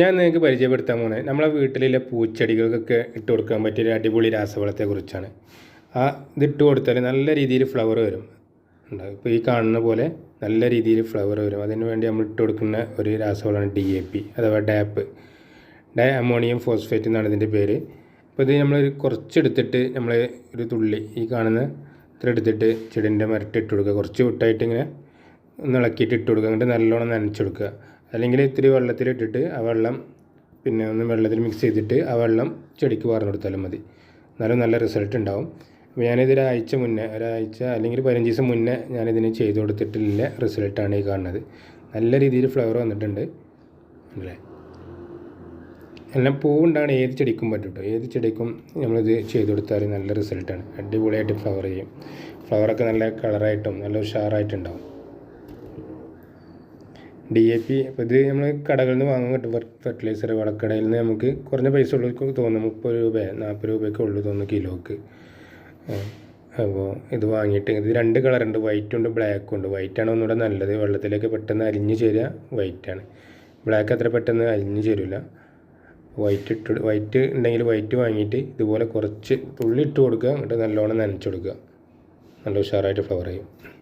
ഞാൻ നിങ്ങൾക്ക് പരിചയപ്പെടുത്താൻ പോകുന്നത് നമ്മളെ വീട്ടിലെ പൂച്ചെടികൾക്കൊക്കെ ഇട്ട് കൊടുക്കാൻ പറ്റിയ ഒരു അടിപൊളി രാസവളത്തെക്കുറിച്ചാണ്. ആ ഇതിട്ട് കൊടുത്താൽ നല്ല രീതിയിൽ ഫ്ലവർ വരും. ഉണ്ടാവും ഇപ്പോൾ ഈ കാണുന്ന പോലെ നല്ല രീതിയിൽ ഫ്ലവർ വരും. അതിന് വേണ്ടി നമ്മൾ ഇട്ട് കൊടുക്കുന്ന ഒരു രാസവളമാണ് ഡി എ പി അഥവാ ഡാപ്പ് ഡൈ അമോണിയം ഫോസ്ഫേറ്റ് എന്നാണ് ഇതിന്റെ പേര്. അപ്പോൾ ഇത് നമ്മൾ കുറച്ചെടുത്തിട്ട് നമ്മൾ ഒരു തുള്ളി ഈ കാണുന്ന ഇത്ര എടുത്തിട്ട് ചെടിന്റെ മരട്ടിട്ട് കൊടുക്കുക. കുറച്ച് വിട്ടായിട്ട് ഇങ്ങനെ ഒന്ന് ഇളക്കിയിട്ട് ഇട്ട് കൊടുക്കുക. എന്നിട്ട് നല്ലോണം നനച്ചെടുക്കുക അല്ലെങ്കിൽ ഇത്തിരി വെള്ളത്തിലിട്ടിട്ട് ആ വെള്ളം പിന്നെ ഒന്ന് വെള്ളത്തിൽ മിക്സ് ചെയ്തിട്ട് ആ വെള്ളം ചെടിക്ക് പറഞ്ഞു കൊടുത്താലും മതി. എന്നാലും നല്ല റിസൾട്ട് ഉണ്ടാവും. അപ്പോൾ ഞാനിത് ഒരാഴ്ച മുന്നേ ഒരാഴ്ച അല്ലെങ്കിൽ പതിനഞ്ച് ദിവസം മുന്നേ ഞാനിതിന് ചെയ്ത് കൊടുത്തിട്ടില്ല റിസൾട്ടാണ് ഈ കാണുന്നത്. നല്ല രീതിയിൽ ഫ്ലവർ വന്നിട്ടുണ്ട്. അല്ലേ? എല്ലാം പൂവുണ്ടാണ്. ഏത് ചെടിക്കും പറ്റും ഏത് ചെടിക്കും നമ്മളിത് ചെയ്ത് കൊടുത്താൽ നല്ല റിസൾട്ടാണ് അടിപൊളിയായിട്ട് ഫ്ലവർ ചെയ്യും. ഫ്ലവറൊക്കെ നല്ല കളറായിട്ടും നല്ല ഉഷാറായിട്ടുണ്ടാവും ഡി എ പി ഇത് നമ്മൾ കടകളിൽ നിന്ന് വാങ്ങാൻ കിട്ടും. ഫെർട്ടിലൈസർ വളക്കടയിൽ നിന്ന് നമുക്ക് കുറഞ്ഞ പൈസ ഉള്ളൂ തോന്നും മുപ്പത് രൂപ നാൽപ്പത് രൂപയൊക്കെ ഉള്ളൂ തോന്നുന്നു കിലോക്ക്. അപ്പോൾ ഇത് വാങ്ങിയിട്ട് ഇത് രണ്ട് കളറുണ്ട് വൈറ്റും ഉണ്ട് ബ്ലാക്കും ഉണ്ട്. വൈറ്റാണ് ഒന്നുകൂടെ നല്ലത്. വെള്ളത്തിലൊക്കെ പെട്ടെന്ന് അലിഞ്ഞു ചേരുക വൈറ്റാണ് ബ്ലാക്ക് അത്ര പെട്ടെന്ന് അലിഞ്ഞു ചേരില്ല വൈറ്റ് ഇട്ട് വൈറ്റ് ഉണ്ടെങ്കിൽ വൈറ്റ് വാങ്ങിയിട്ട് ഇതുപോലെ കുറച്ച് തുള്ളി ഇട്ട് കൊടുക്കുക. എന്നിട്ട് നല്ലോണം നനച്ച് കൊടുക്കുക. നല്ല ഉഷാറായിട്ട് ഫ്ലവർ ചെയ്യും.